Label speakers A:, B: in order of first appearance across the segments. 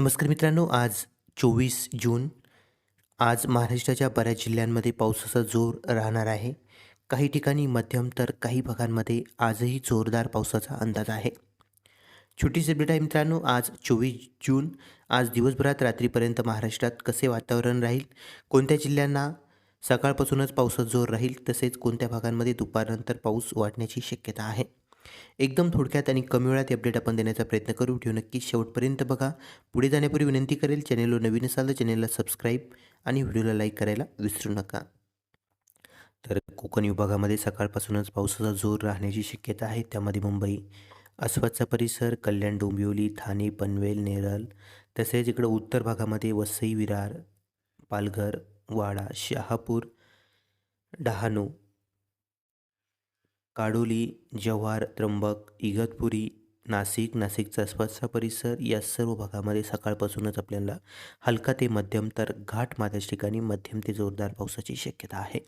A: नमस्कार मित्रांनो आज चोवीस जून. आज महाराष्ट्राच्या बऱ्याच जिल्ह्यांमध्ये पावसाचा जोर राहणार आहे. काही ठिकाणी मध्यम तर काही भागांमध्ये आजही जोरदार पावसाचा अंदाज आहे. छोटी अपडेट आहे मित्रांनो आज चोवीस जून. आज दिवसभरात रात्रीपर्यंत महाराष्ट्रात कसे वातावरण राहील? कोणत्या जिल्ह्यांना सकाळपासूनच पावसाचा जोर राहील? तसेच कोणत्या भागांमध्ये दुपारनंतर पाऊस वाढण्याची शक्यता आहे? एकदम थोडक्यात आणि कमी वेळात अपडेट आपण देण्याचा प्रयत्न करू. व्हिडिओ नक्की शेवटपर्यंत बघा. पुढे जाण्यापूर्वी विनंती करेल चॅनेलवर नवीन असाल तर चॅनेलला सबस्क्राईब आणि व्हिडिओला लाईक करायला विसरू नका. तर कोकण विभागामध्ये सकाळपासूनच पावसाचा जोर राहण्याची शक्यता आहे. त्यामध्ये मुंबई आसपासचा परिसर कल्याण डोंबिवली ठाणे पनवेल नेरळ तसेच इकडं उत्तर भागामध्ये वसई विरार पालघर वाडा शहापूर डहाणू काडोली जव्हार त्र्यंबक इगतपुरी नाशिक नाशिकचा आसपासचा परिसर या सर्व भागामध्ये सकाळपासूनच आपल्याला हलका ते मध्यम तर घाट माथ्याच्या ठिकाणी मध्यम ते जोरदार पावसाची शक्यता आहे.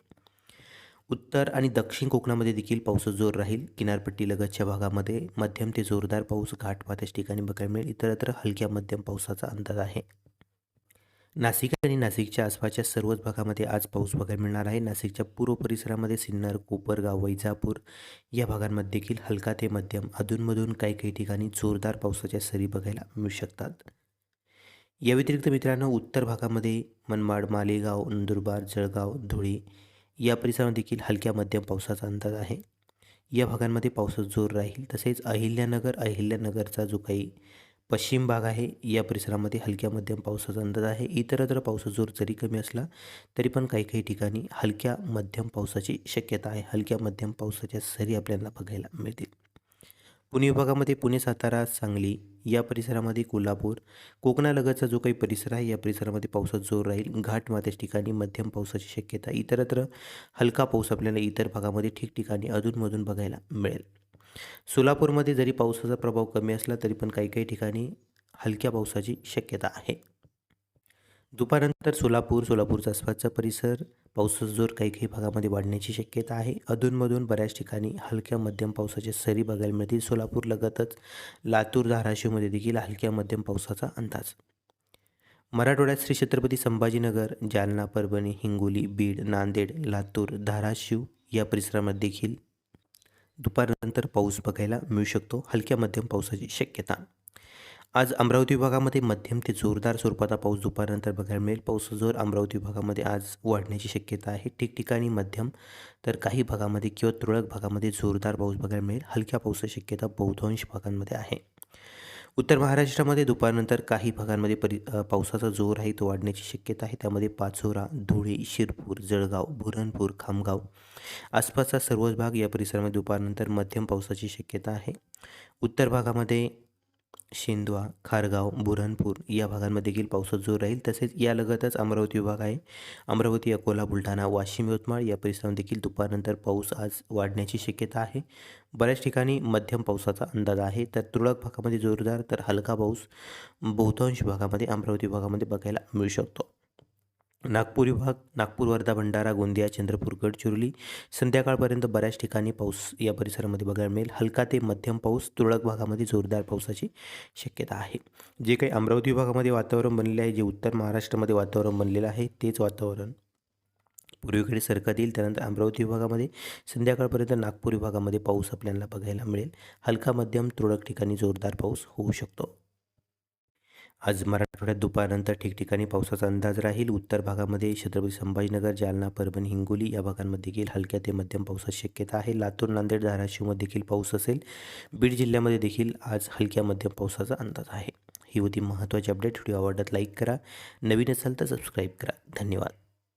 A: उत्तर आणि दक्षिण कोकणामध्ये देखील पाऊस जोर राहील. किनारपट्टी लगतच्या भागामध्ये मध्यम ते जोरदार पाऊस घाट माथ्याच्या ठिकाणी बघायला मिळेल. इतरत्र हलक्या मध्यम पावसाचा अंदाज आहे. नाशिक आणि नाशिकच्या आसपासच्या सर्वच भागामध्ये आज पाऊस बघायला मिळणार आहे. नाशिकच्या पूर्व परिसरामध्ये सिन्नर कोपरगाव वैजापूर या भागांमध्ये देखील हलका ते मध्यम अधूनमधून काही काही ठिकाणी जोरदार पावसाच्या सरी बघायला मिळू शकतात. या व्यतिरिक्त मित्रांनो उत्तर भागामध्ये मनमाड मालेगाव नंदुरबार जळगाव धुळे या परिसरामध्ये देखील हलक्या मध्यम पावसाचा अंदाज आहे. या भागांमध्ये पावसाचा जोर राहील. तसेच अहिल्यानगर अहिल्यानगरचा जो काही पश्चिम भाग आहे. या परिसरामध्ये हलक्या मध्यम पावसाचा अंदाज आहे. इतरत्र पावसाचा जोर जरी कमी असला तरी पण काही काही ठिकाणी हलक्या मध्यम पावसाची शक्यता आहे. हलक्या मध्यम पावसाच्या सरी आपल्याला बघायला मिळतील. पुणे विभागामध्ये पुणे सातारा सांगली या परिसरामध्ये कोल्हापूर कोकणालगतचा जो काही परिसर आहे या परिसरामध्ये पावसाचा जोर राहील. घाट माथ्याच्या ठिकाणी मध्यम पावसाची शक्यता इतरत्र हलका पाऊस आपल्याला इतर भागामध्ये ठिकठिकाणी अधूनमधून बघायला मिळेल. सोलापूरमध्ये जरी पावसाचा प्रभाव कमी असला तरी पण काही काही ठिकाणी हलक्या पावसाची शक्यता आहे. दुपारनंतर सोलापूर सोलापूरचा आसपासचा परिसर पावसाचा जोर काही काही भागामध्ये वाढण्याची शक्यता आहे. अधूनमधून बऱ्याच ठिकाणी हलक्या मध्यम पावसाच्या सरी बघायला मिळतील. सोलापूर लगतच लातूर धाराशिवमध्ये देखील हलक्या मध्यम पावसाचा अंदाज. मराठवाड्यात श्री छत्रपती संभाजीनगर जालना परभणी हिंगोली बीड नांदेड लातूर धाराशिव या परिसरामध्ये देखील दुपारनंतर पाऊस बघायला मिळू शकतो. हलक्या मध्यम पावसाची शक्यता. आज अमरावती विभागामध्ये मध्यम ते जोरदार स्वरूपाचा पाऊस दुपारनंतर बघायला मिळेल. पाऊस जोर अमरावती विभागामध्ये आज वाढण्याची शक्यता आहे. ठिकठिकाणी मध्यम तर काही भागामध्ये किंवा तुरळक भागामध्ये जोरदार पाऊस बघायला मिळेल. हलक्या पावसाची शक्यता बहुतांश भागांमध्ये आहे. उत्तर महाराष्ट्रामध्ये दुपारनंतर काही भागांमध्ये परि पावसाचा जोर आहे तो वाढण्याची शक्यता आहे. त्यामध्ये पाचोरा धुळे शिरपूर जळगाव बुरनपूर खामगाव आसपासचा सर्वच भाग या परिसरामध्ये दुपारनंतर मध्यम पावसाची शक्यता आहे. उत्तर भागामध्ये शेंदवा खारगाव बुरणपूर या भागांमध्ये देखील पावसाचा जोर राहील. तसेच यालगतच अमरावती विभाग आहे. अमरावती अकोला बुलढाणा वाशिम यवतमाळ या परिसरामध्ये देखील दुपारनंतर पाऊस आज वाढण्याची शक्यता आहे. बऱ्याच ठिकाणी मध्यम पावसाचा अंदाज आहे. तर तुरळक भागामध्ये जोरदार तर हलका पाऊस बहुतांश भागामध्ये अमरावती भागामध्ये बघायला मिळू शकतो. नागपूर विभाग नागपूर वर्धा भंडारा गोंदिया चंद्रपूर गडचिरोली संध्याकाळपर्यंत बऱ्याच ठिकाणी पाऊस या परिसरामध्ये बघायला मिळेल. हलका ते मध्यम पाऊस तुरळक भागामध्ये जोरदार पावसाची शक्यता आहे. जे काही अमरावती विभागामध्ये वातावरण बनलेले आहे जे उत्तर महाराष्ट्रामध्ये वातावरण बनलेलं आहे तेच वातावरण पूर्वेकडे सरकत येईल त्यानंतर अमरावती विभागामध्ये संध्याकाळपर्यंत नागपूर विभागामध्ये पाऊस आपल्याला बघायला मिळेल. हलका मध्यम तुरळक ठिकाणी जोरदार पाऊस होऊ शकतो. आज मराठवाड्यात दुपारनंतर ठिकठिकाणी पावसाचा अंदाज राहील. उत्तर भागामध्ये छत्रपती संभाजीनगर जालना परभणी हिंगोली या भागांमध्ये देखील हलक्या ते मध्यम पावसाची शक्यता आहे. लातूर नांदेड धाराशिवमध्ये देखील पाऊस असेल. बीड जिल्ह्यामध्ये देखील आज हलक्या मध्यम पावसाचा अंदाज आहे. ही होती महत्त्वाची अपडेट. व्हिडिओ आवडत लाईक करा. नवीन असाल तर सबस्क्राईब करा. धन्यवाद.